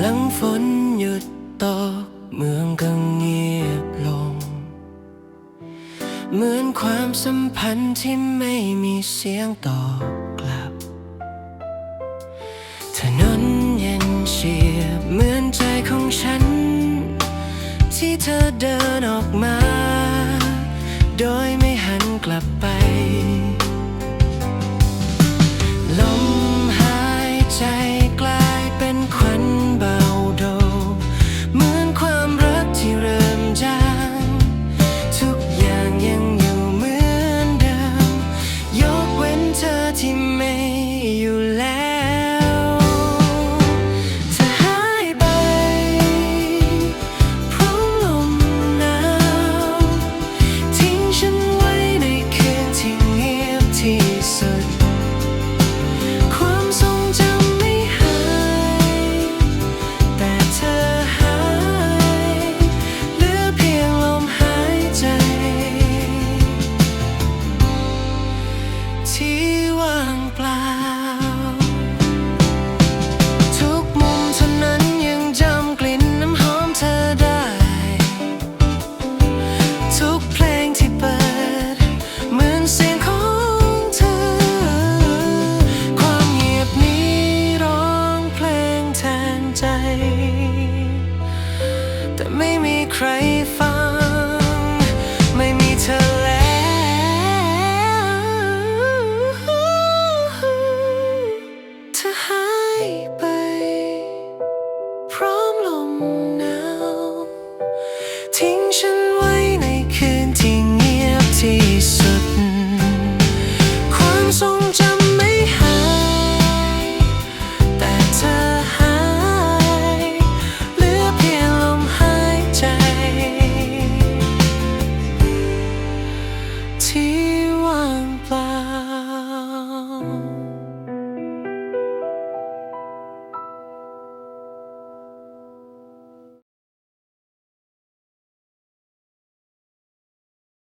หลังฝนหยุดตกเมืองก็เงียบลง เหมือนความสัมพันธ์ที่ไม่มีเสียงตอบ ที่ว่างเปล่า ทุกมุมเท่านั้นยังจำกลิ่นน้ำหอมเธอได้ ทุกเพลงที่เปิด เหมือนเสียงของเธอ ความเงียบนี้ร้องเพลงแทนใจ แต่ไม่มีใครฟัง หายไป พร้อมลมหนาว ทิ้งฉันไว้ในคืนที่เงียบที่สุด ความทรงจำไม่หาย แต่เธอหายเหลือเพียงลมหายใจที่